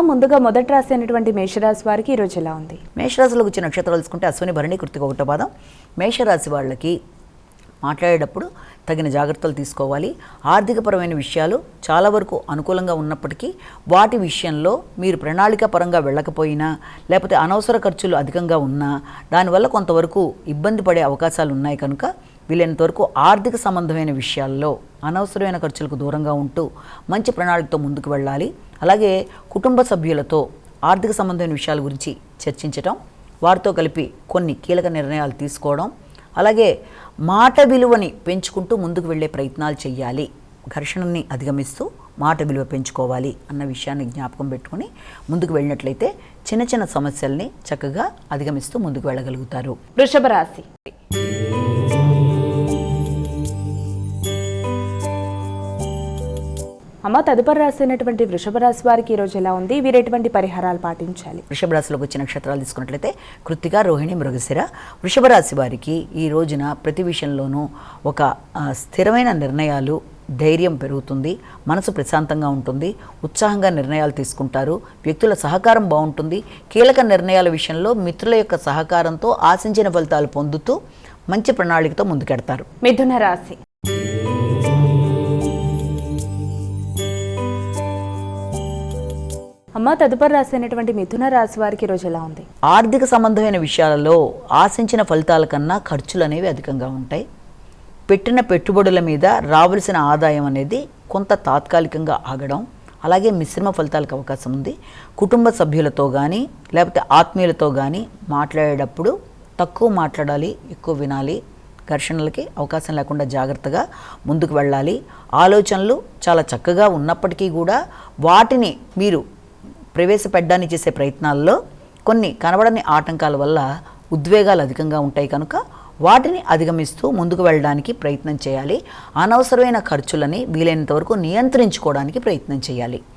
ముందుగా మొదటి రాశి అయినటువంటి మేషరాశి వారికి ఈరోజు ఎలా ఉంది? మేషరాశిలో వచ్చిన నక్షత్రాలు తీసుకుంటే అశ్విని భరణి కృతిక ఒకటో పాదం మేషరాశి వాళ్ళకి మాట్లాడేటప్పుడు తగిన జాగ్రత్తలు తీసుకోవాలి. ఆర్థికపరమైన విషయాలు చాలా వరకు అనుకూలంగా ఉన్నప్పటికీ వాటి విషయంలో మీరు ప్రణాళిక పరంగా వెళ్ళకపోయినా లేకపోతే అనవసర ఖర్చులు అధికంగా ఉన్నా దానివల్ల కొంతవరకు ఇబ్బంది పడే అవకాశాలు ఉన్నాయి కనుక వీలైనంత వరకు ఆర్థిక సంబంధమైన విషయాల్లో అనవసరమైన ఖర్చులకు దూరంగా ఉంటూ మంచి ప్రణాళికతో ముందుకు వెళ్ళాలి. అలాగే కుటుంబ సభ్యులతో ఆర్థిక సంబంధమైన విషయాల గురించి చర్చించటం వారితో కలిపి కొన్ని కీలక నిర్ణయాలు తీసుకోవడం అలాగే మాట విలువని పెంచుకుంటూ ముందుకు వెళ్ళే ప్రయత్నాలు చేయాలి ఘర్షణని అధిగమిస్తూ మాట విలువ పెంచుకోవాలి అన్న విషయాన్ని జ్ఞాపకం పెట్టుకొని ముందుకు వెళ్ళినట్లయితే చిన్న చిన్న సమస్యల్ని చక్కగా అధిగమిస్తూ ముందుకు వెళ్ళగలుగుతారు. వృషభ రాశి. అమ్మ తదుపరి రాశి అయినటువంటి వృషభ రాశి వారికి ఈరోజు ఎలా ఉంది? వీరు ఎటువంటి పరిహారాలు పాటించాలి? వృషభ రాశిలోకి వచ్చిన నక్షత్రాలు తీసుకున్నట్లయితే కృత్తిక రోహిణి మృగశిర. వృషభ రాశి వారికి ఈ రోజున ప్రతి విషయంలోనూ ఒక స్థిరమైన నిర్ణయాలు ధైర్యం పెరుగుతుంది. మనసు ప్రశాంతంగా ఉంటుంది. ఉత్సాహంగా నిర్ణయాలు తీసుకుంటారు. వ్యక్తుల సహకారం బాగుంటుంది. కీలక నిర్ణయాల విషయంలో మిత్రుల యొక్క సహకారంతో ఆశించిన ఫలితాలు పొందుతూ మంచి ప్రణాళికతో ముందుకెడతారు. మిథున రాశి. అమ్మ తదుపరి రాశి అయినటువంటి మిథున రాశి వారికి ఈరోజు ఎలా ఉంది? ఆర్థిక సంబంధమైన విషయాలలో ఆశించిన ఫలితాల కన్నా ఖర్చులు అనేవి అధికంగా ఉంటాయి. పెట్టిన పెట్టుబడుల మీద రావలసిన ఆదాయం అనేది కొంత తాత్కాలికంగా ఆగడం అలాగే మిశ్రమ ఫలితాలకు అవకాశం ఉంది. కుటుంబ సభ్యులతో కానీ లేకపోతే ఆత్మీయులతో కానీ మాట్లాడేటప్పుడు తక్కువ మాట్లాడాలి ఎక్కువ వినాలి. ఘర్షణలకి అవకాశం లేకుండా జాగ్రత్తగా ముందుకు వెళ్ళాలి. ఆలోచనలు చాలా చక్కగా ఉన్నప్పటికీ కూడా వాటిని మీరు ప్రవేశపెట్టడానికి చేసే ప్రయత్నాల్లో కొన్ని కనబడని ఆటంకాల వల్ల ఉద్వేగాలు అధికంగా ఉంటాయి కనుక వాటిని అధిగమిస్తూ ముందుకు వెళ్ళడానికి ప్రయత్నం చేయాలి. అనవసరమైన ఖర్చులని వీలైనంత వరకు నియంత్రించుకోవడానికి ప్రయత్నం చేయాలి.